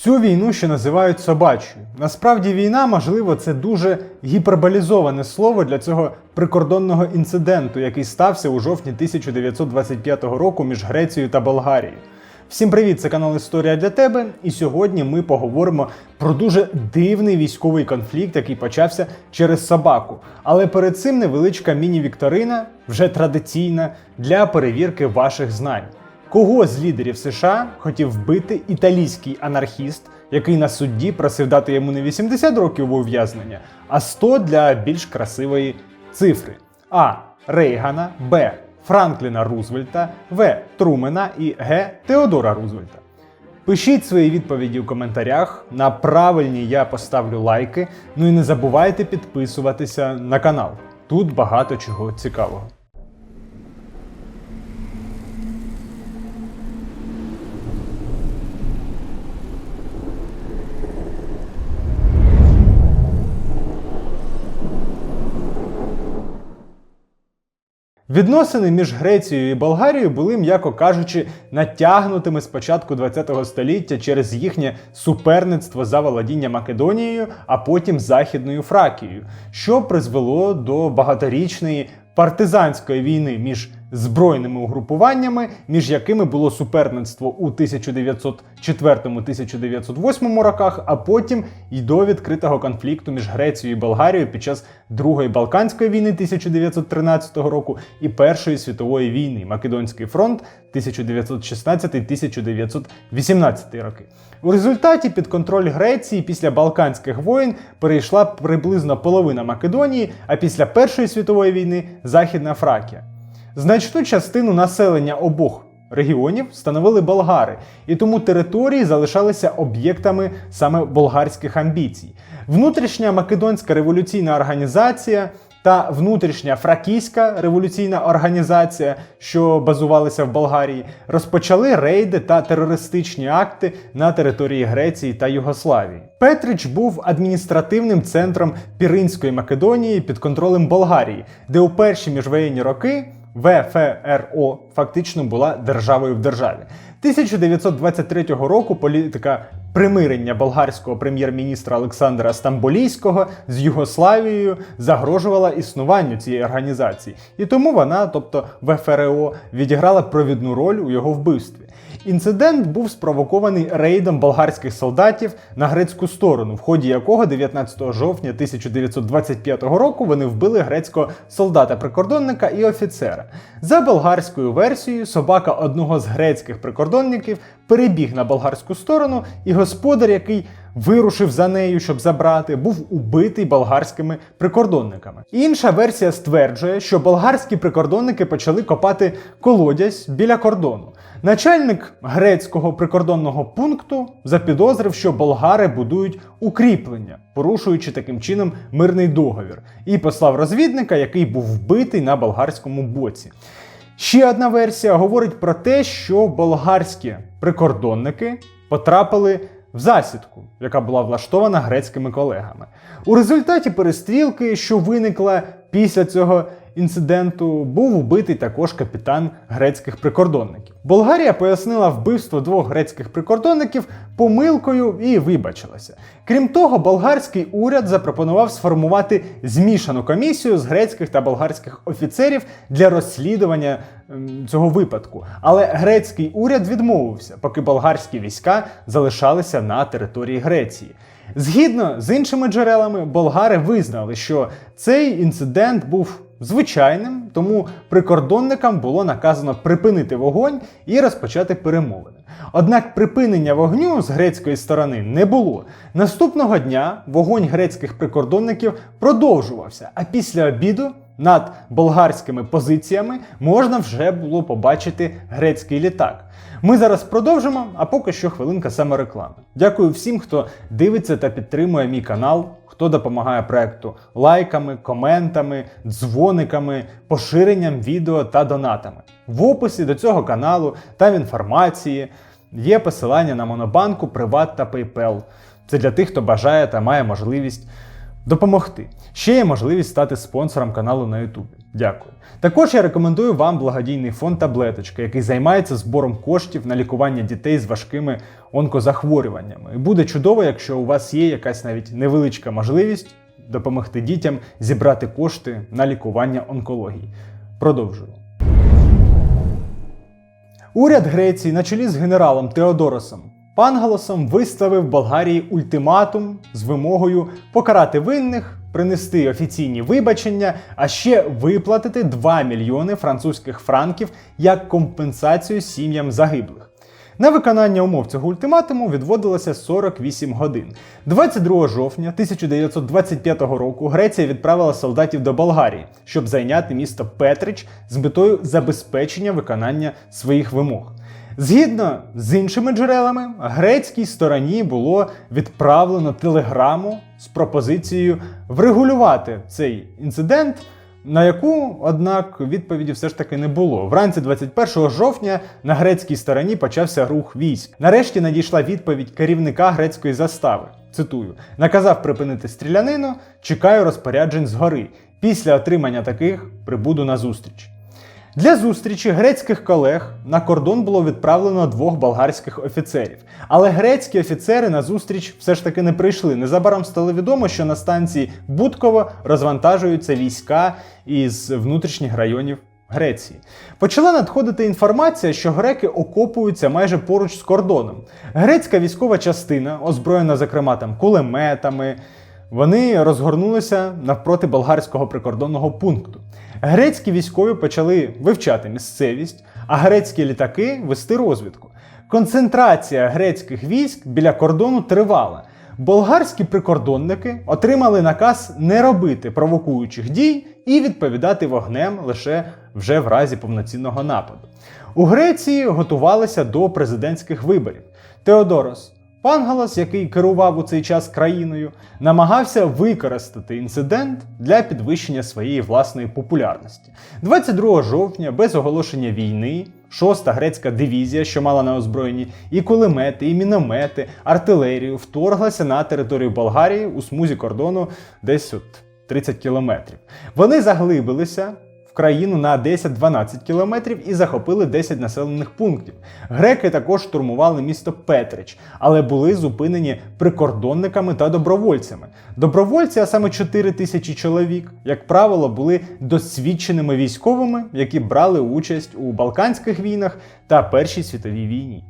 Цю війну ще називають собачою. Насправді війна, можливо, це дуже гіперболізоване слово для цього прикордонного інциденту, який стався у жовтні 1925 року між Грецією та Болгарією. Всім привіт, це канал Історія для тебе. І сьогодні ми поговоримо про дуже дивний військовий конфлікт, який почався через собаку. Але перед цим невеличка міні-вікторина, вже традиційна, для перевірки ваших знань. Кого з лідерів США хотів вбити італійський анархіст, який на судді просив дати йому не 80 років ув'язнення, а 100 для більш красивої цифри? А. Рейгана, Б. Франкліна Рузвельта, В. Трумена і Г. Теодора Рузвельта. Пишіть свої відповіді у коментарях. На правильні я поставлю лайки. Ну і не забувайте підписуватися на канал. Тут багато чого цікавого. Відносини між Грецією і Болгарією були, м'яко кажучи, натягнутими з початку ХХ століття через їхнє суперництво за володіння Македонією, а потім Західною Фракією, що призвело до багаторічної партизанської війни між збройними угрупуваннями, між якими було суперництво у 1904-1908 роках, а потім і до відкритого конфлікту між Грецією і Болгарією під час Другої Балканської війни 1913 року і Першої світової війни Македонський фронт 1916-1918 роки. У результаті під контроль Греції після Балканських воєн перейшла приблизно половина Македонії, а після Першої світової війни Західна Фракія. Значну частину населення обох регіонів становили болгари, і тому території залишалися об'єктами саме болгарських амбіцій. Внутрішня македонська революційна організація та внутрішня фракійська революційна організація, що базувалися в Болгарії, розпочали рейди та терористичні акти на території Греції та Югославії. Петрич був адміністративним центром Піринської Македонії під контролем Болгарії, де у перші міжвоєнні роки ВФРО фактично була державою в державі. 1923 року політика примирення болгарського прем'єр-міністра Олександра Стамболійського з Югославією загрожувала існуванню цієї організації, і тому вона, тобто ВФРО, відіграла провідну роль у його вбивстві. Інцидент був спровокований рейдом болгарських солдатів на грецьку сторону, в ході якого 19 жовтня 1925 року вони вбили грецького солдата-прикордонника і офіцера. За болгарською версією, собака одного з грецьких прикордонників перебіг на болгарську сторону, і господар, який вирушив за нею, щоб забрати, був убитий болгарськими прикордонниками. Інша версія стверджує, що болгарські прикордонники почали копати колодязь біля кордону. Начальник грецького прикордонного пункту запідозрив, що болгари будують укріплення, порушуючи таким чином мирний договір, і послав розвідника, який був вбитий на болгарському боці. Ще одна версія говорить про те, що болгарські прикордонники потрапили в засідку, яка була влаштована грецькими колегами. У результаті перестрілки, що виникла після цього інциденту, був убитий також капітан грецьких прикордонників. Болгарія пояснила вбивство двох грецьких прикордонників помилкою і вибачилася. Крім того, болгарський уряд запропонував сформувати змішану комісію з грецьких та болгарських офіцерів для розслідування ем, цього випадку. Але грецький уряд відмовився, поки болгарські війська залишалися на території Греції. Згідно з іншими джерелами, болгари визнали, що цей інцидент був звичайним, тому прикордонникам було наказано припинити вогонь і розпочати перемовини. Однак припинення вогню з грецької сторони не було. Наступного дня вогонь грецьких прикордонників продовжувався, а після обіду над болгарськими позиціями можна вже було побачити грецький літак. Ми зараз продовжимо, а поки що хвилинка самореклами. Дякую всім, хто дивиться та підтримує мій канал, хто допомагає проекту лайками, коментами, дзвониками, поширенням відео та донатами. В описі до цього каналу та в інформації є посилання на Монобанку, Приват та PayPal. Це для тих, хто бажає та має можливість допомогти. Ще є можливість стати спонсором каналу на YouTube. Дякую. Також я рекомендую вам благодійний фонд Таблеточка, який займається збором коштів на лікування дітей з важкими онкозахворюваннями. І буде чудово, якщо у вас є якась навіть невеличка можливість допомогти дітям зібрати кошти на лікування онкології. Продовжую. Уряд Греції на чолі з генералом Теодоросом Пангалосом виставив Болгарії ультиматум з вимогою покарати винних, принести офіційні вибачення, а ще виплатити 2 мільйони французьких франків як компенсацію сім'ям загиблих. На виконання умов цього ультиматуму відводилося 48 годин. 22 жовтня 1925 року Греція відправила солдатів до Болгарії, щоб зайняти місто Петрич з метою забезпечення виконання своїх вимог. Згідно з іншими джерелами, грецькій стороні було відправлено телеграму з пропозицією врегулювати цей інцидент. На яку, однак, відповіді все ж таки не було. Вранці 21 жовтня на грецькій стороні почався рух військ. Нарешті надійшла відповідь керівника грецької застави. Цитую: наказав припинити стрілянину, чекаю розпоряджень згори. Після отримання таких прибуду на зустріч. Для зустрічі грецьких колег на кордон було відправлено двох болгарських офіцерів. Але грецькі офіцери на зустріч все ж таки не прийшли. Незабаром стало відомо, що на станції Будково розвантажуються війська із внутрішніх районів. Греції почала надходити інформація, що греки окопуються майже поруч з кордоном. Грецька військова частина, озброєна, зокрема там кулеметами, вони розгорнулися навпроти болгарського прикордонного пункту. Грецькі військові почали вивчати місцевість, а грецькі літаки вести розвідку. Концентрація грецьких військ біля кордону тривала. Болгарські прикордонники отримали наказ не робити провокуючих дій і відповідати вогнем лише вже в разі повноцінного нападу. У Греції готувалися до президентських виборів. Теодорос Пангалас, який керував у цей час країною, намагався використати інцидент для підвищення своєї власної популярності. 22 жовтня, без оголошення війни, 6-та грецька дивізія, що мала на озброєнні і кулемети, і міномети, артилерію, вторглася на територію Болгарії у смузі кордону десь от 30 кілометрів. Вони заглибилися країну на 10-12 кілометрів і захопили 10 населених пунктів. Греки також штурмували місто Петрич, але були зупинені прикордонниками та добровольцями. Добровольці, а саме 4 тисячі чоловік, як правило, були досвідченими військовими, які брали участь у Балканських війнах та Першій світовій війні.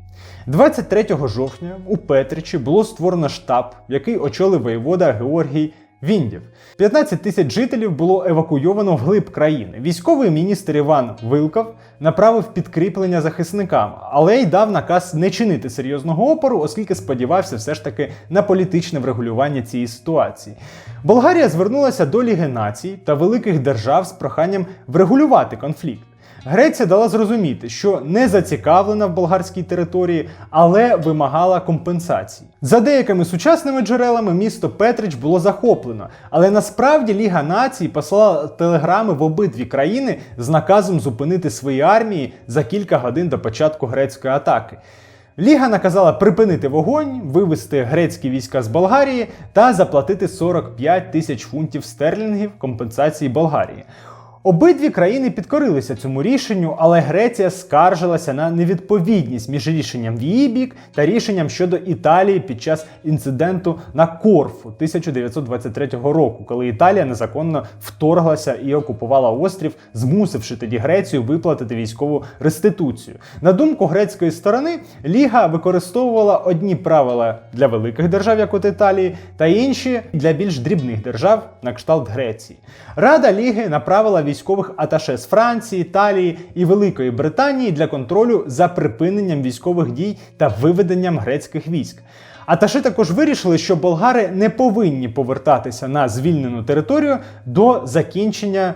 23 жовтня у Петричі було створено штаб, який очолив воєвода Георгій Віндів. 15 тисяч жителів було евакуйовано в глиб країни. Військовий міністр Іван Вилков направив підкріплення захисникам, але й дав наказ не чинити серйозного опору, оскільки сподівався все ж таки на політичне врегулювання цієї ситуації. Болгарія звернулася до Ліги націй та великих держав з проханням врегулювати конфлікт. Греція дала зрозуміти, що не зацікавлена в болгарській території, але вимагала компенсації. За деякими сучасними джерелами місто Петрич було захоплено, але насправді Ліга націй послала телеграми в обидві країни з наказом зупинити свої армії за кілька годин до початку грецької атаки. Ліга наказала припинити вогонь, вивести грецькі війська з Болгарії та заплатити 45 тисяч фунтів стерлінгів компенсації Болгарії. Обидві країни підкорилися цьому рішенню, але Греція скаржилася на невідповідність між рішенням в її бік та рішенням щодо Італії під час інциденту на Корфу 1923 року, коли Італія незаконно вторглася і окупувала острів, змусивши тоді Грецію виплатити військову реституцію. На думку грецької сторони, Ліга використовувала одні правила для великих держав, як от Італії, та інші для більш дрібних держав, на кшталт Греції. Рада Ліги направила військових аташе з Франції, Італії і Великої Британії для контролю за припиненням військових дій та виведенням грецьких військ. Аташи також вирішили, що болгари не повинні повертатися на звільнену територію до закінчення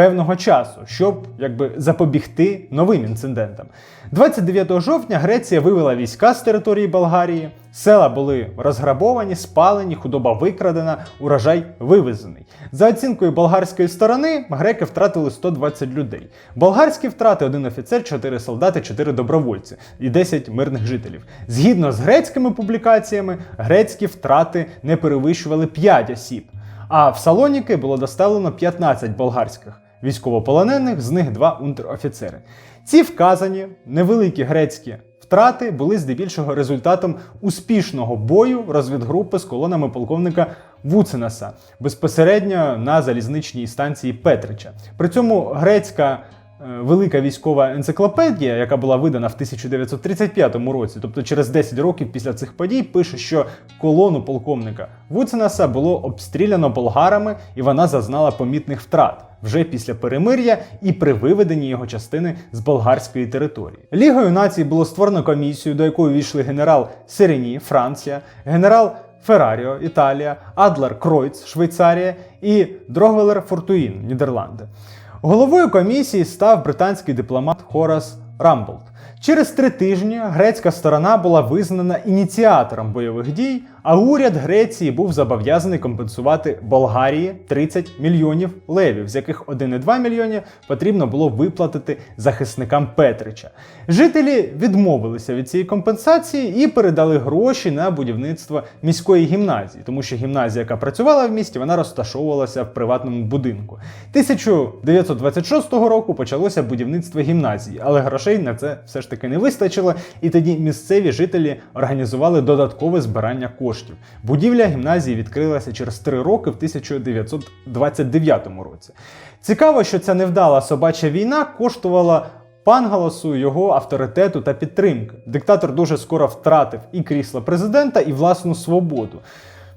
певного часу, щоб якби запобігти новим інцидентам. 29 жовтня Греція вивела війська з території Болгарії, села були розграбовані, спалені, худоба викрадена, урожай вивезений. За оцінкою болгарської сторони, греки втратили 120 людей. Болгарські втрати один офіцер, 4 солдати, 4 добровольці і 10 мирних жителів. Згідно з грецькими публікаціями, грецькі втрати не перевищували 5 осіб. А в Салоніки було доставлено 15 болгарських військовополонених, з них два унтер-офіцери. Ці вказані невеликі грецькі втрати були здебільшого результатом успішного бою розвідгрупи з колонами полковника Вуценаса безпосередньо на залізничній станції Петрича. При цьому грецька е, велика військова енциклопедія, яка була видана в 1935 році, тобто через 10 років після цих подій, пише, що колону полковника Вуценаса було обстріляно болгарами, і вона зазнала помітних втрат вже після перемир'я і при виведенні його частини з болгарської території. Лігою націй було створено комісію, до якої війшли генерал Серені, Франція, генерал Ферраріо, Італія, Адлер Кройц, Швейцарія і Дрогвелер Фортуїн, Нідерланди. Головою комісії став британський дипломат Хорас Рамболд. Через три тижні грецька сторона була визнана ініціатором бойових дій, а уряд Греції був зобов'язаний компенсувати Болгарії 30 мільйонів левів, з яких 1,2 мільйони потрібно було виплатити захисникам Петрича. Жителі відмовилися від цієї компенсації і передали гроші на будівництво міської гімназії, тому що гімназія, яка працювала в місті, вона розташовувалася в приватному будинку. 1926 року почалося будівництво гімназії, але грошей на це все ж таки не вистачило, і тоді місцеві жителі організували додаткове збирання коштів. Будівля гімназії відкрилася через три роки в 1929 році. Цікаво, що ця невдала собача війна коштувала Пангаласу його авторитету та підтримки. Диктатор дуже скоро втратив і крісло президента, і власну свободу.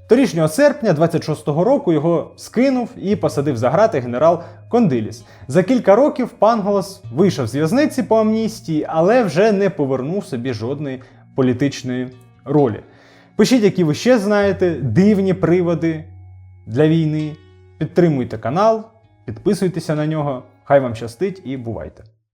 Торішнього серпня 26-го року його скинув і посадив за грати генерал Кондиліс. За кілька років Панголос вийшов з в'язниці по амністії, але вже не повернув собі жодної політичної ролі. Пишіть, які ви ще знаєте, дивні приводи для війни. Підтримуйте канал, підписуйтеся на нього. Хай вам щастить і бувайте!